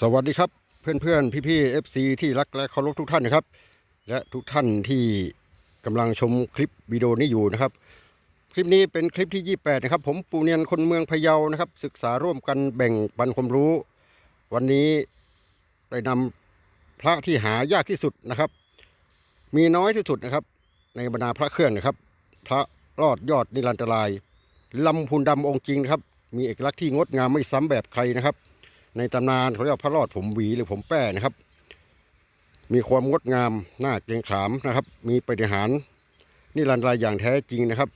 สวัสดีครับเพื่อนเพื่อนพี่พี่เอฟซีที่รักและเคารพทุกท่านนะครับ และทุกท่านที่กำลังชมคลิปวิดีโอนี้อยู่นะครับ คลิปนี้เป็นคลิปที่ 28 นะครับ ผมปูเนียนคนเมืองพะเยานะครับ ศึกษาร่วมกันแบ่งปันความรู้ วันนี้ได้นำพระที่หายากที่สุดนะครับ มีน้อยที่สุดนะครับ ในบรรดาพระเครื่องนะครับ พระรอดยอดนิรันตรายลำพูนดำองค์จริงนะครับ มีเอกลักษณ์ที่งดงามไม่ซ้ำแบบใครนะครับ ในตำนานเขาเรียกว่าพระรอดผมหวีหรือผมแป้นะครับ มีความงดงามน่าเกรงขามนะครับ มีปฏิหารย์นิรันดร์รายอย่างแท้จริงนะครับ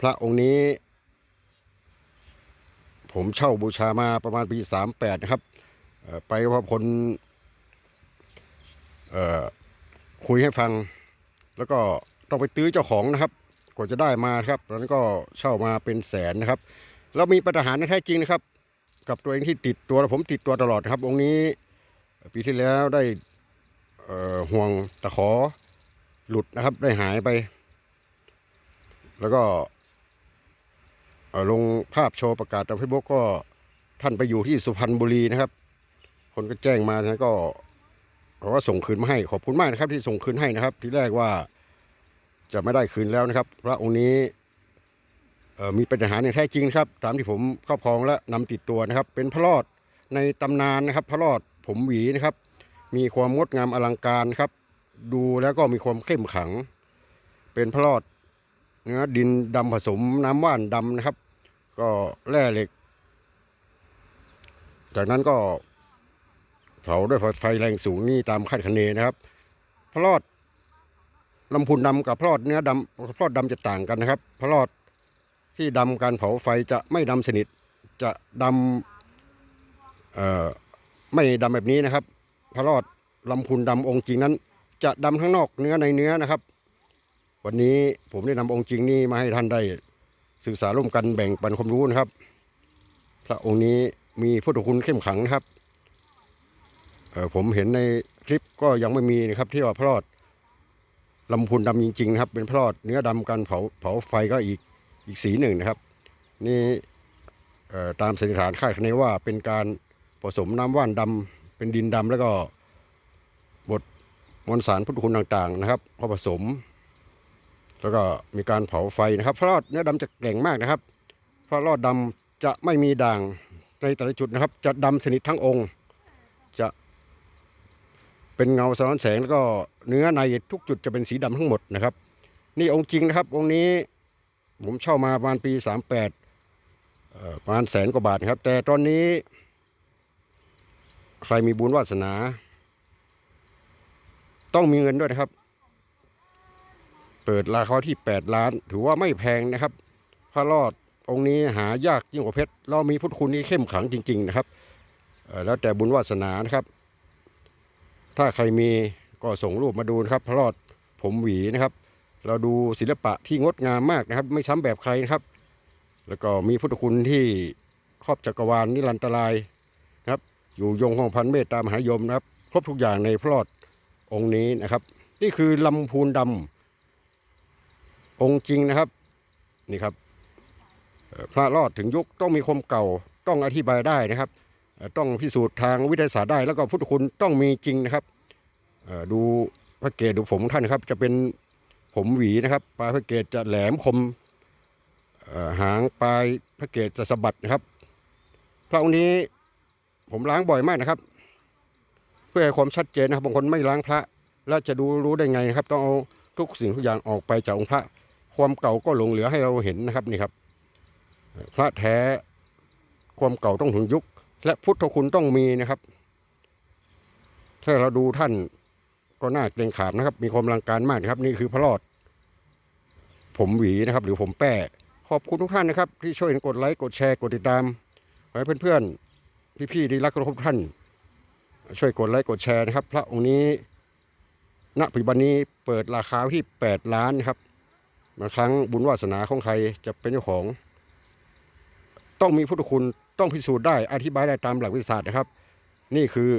พระองค์นี้ ผมเช่าบูชามาประมาณปีสามแปดนะครับไปว่าพลคุยให้ฟัง แล้วก็ต้องไปตื้อเจ้าของนะครับกว่าจะได้มาครับตอนนั้นก็เช่ามาเป็นแสนนะครับ แล้วมีปฏิหารแท้จริงนะครับ กับตัวเองที่ติดตัวผมติดตัวตลอดนะครับ องค์นี้ปีที่แล้วได้ห่วงตะขอหลุดนะครับ ได้หายไป แล้วก็ลงภาพโชว์ประกาศทางเฟซบุ๊กก็ท่านไปอยู่ที่สุพรรณบุรีนะครับ คนก็แจ้งมานะก็เขาก็ส่งคืนมาให้ขอบคุณมากนะครับ ที่ส่งคืนให้นะครับ ที่แรกว่าจะไม่ได้คืนแล้วนะครับ พระองค์นี้ มีปัญหาอย่างแท้จริงครับตามที่ผมครอบครองและนำติดตัวนะครับ เป็นพระรอดในตำนานนะครับ พระรอดผมหวีนะครับ มีความงดงามอลังการครับ ดูแล้วก็มีความเข้มขัง เป็นพระรอดเนื้อดินดำผสมน้ำว่านดำนะครับ ก็แร่เหล็ก จากนั้นก็เผาด้วยไฟแรงสูงนี่ตามคาดคะเนนะครับ พระรอดลำพูนดำกับพระรอดเนื้อดำพระรอดดำจะต่างกันนะครับพระรอด ที่ดำการเผาไฟจะไม่ดำสนิท จะดำเอ่อไม่ดำแบบนี้นะครับพระรอดลำพูนดำองค์จริงนั้น จะดำข้างนอกเนื้อในเนื้อนะครับ วันนี้ผมได้นำองค์จริงนี้มาให้ท่านได้ ศึกษาร่วมกันแบ่งปันความรู้นะครับ พระองค์นี้มีพุทธคุณเข้มขังนะครับเอ่อผมเห็นในคลิปก็ยังไม่มีนะครับที่ว่าพระรอดลำพูนดำจริงๆนะครับเป็นพระรอดเนื้อดำการเผาเผาไฟก็อีก อีกสีหนึ่งนะครับ นี่ตามสันนิษฐานคาดคะเนว่าเป็นการผสมน้ำว่านดำเป็นดินดำแล้วก็บดมวลสารพุทธคุณต่างๆนะครับพอผสม แล้วก็มีการเผาไฟนะครับพระรอดเนื้อดำจะแกร่งมากนะครับพระรอดดำจะไม่มีด่างในแต่ละจุดนะครับ จะดำสนิททั้งองค์ จะเป็นเงาสะท้อนแสงแล้วก็เนื้อในทุกจุดจะเป็นสีดำทั้งหมดนะครับ นี่องค์จริงนะครับ องค์นี้ ผมเช่ามาประมาณปีสามแปดประมาณแสนกว่าบาทครับ แต่ตอนนี้ ใครมีบุญวาสนา ต้องมีเงินด้วยนะครับ เปิดราคาที่ 8 ล้าน ถือว่าไม่แพงนะครับ พระรอดองค์นี้หายากยิ่งกว่าเพชรเรามีพุทธคุณที่เข้มขังจริง ๆ นะครับแล้วแต่บุญวาสนานะครับ ถ้าใครมีก็ส่งรูปมาดูนะครับ พระรอดผมหวีนะครับ เราดูศิลปะที่งดงามมากนะครับ ไม่ซ้ำแบบใครนะครับ แล้วก็มีพุทธคุณที่ครอบจักรวาลนิรันตรายนะครับ อยู่ยงห้องพันเมตตามหายมนะครับ ครบทุกอย่างในพระรอดองค์นี้นะครับ นี่คือลำพูนดำองค์จริงนะครับนี่ครับพระรอดถึงยุคต้องมีคมเก่าต้องอธิบายได้นะครับ ต้องพิสูจน์ทางวิทยาศาสตร์ได้ แล้วก็พุทธคุณต้องมีจริงนะครับดูพระเกศดูผมท่านครับจะเป็น ผมหวีนะครับ ปลายพระเกศจะแหลมคมหางปลายพระเกศจะสะบัดนะครับพระองค์นี้ผมล้างบ่อยมากนะครับ เพื่อให้ความชัดเจนนะครับบางคนไม่ล้างพระ แล้วจะดูรู้ได้ไงนะครับ ต้องเอาทุกสิ่งทุกอย่างออกไปจากองค์พระ ความเก่าก็หลงเหลือให้เราเห็นนะครับนี่ครับ พระแท้ความเก่าต้องถึงยุค และพุทธคุณต้องมีนะครับ ถ้าเราดูท่าน ก็น่าเกรงขามนะครับ มีความอลังการมากนะครับ นี่คือพระรอด ผมหวีนะครับ หรือผมแป้ขอบคุณทุกท่านนะครับ ที่ช่วยกดไลค์กดแชร์กดติดตามขอให้เพื่อนๆพี่ๆที่รักทุกท่าน ช่วยกดไลค์กดแชร์นะครับ พระองค์นี้ณปัจจุบันนี้เปิดราคาที่ 8 ล้านนะครับบางครั้งบุญวาสนาของใครจะเป็นเจ้าของ ต้องมีพุทธคุณต้องพิสูจน์ได้อธิบายได้ตามหลักวิทยาศาสตร์นะครับ นี่คือ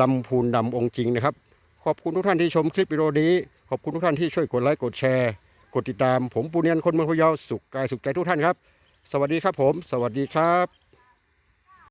ลำพูนดำองค์จริงนะครับ ขอบคุณทุกท่านที่ชมคลิปวิดีโอนี้ ขอบคุณทุกท่านที่ช่วยกดไลค์กดแชร์ กดติดตาม ผมปูเนียนคนเมืองพะเยาสุขกายสุขใจทุกท่านครับ สวัสดีครับผม สวัสดีครับ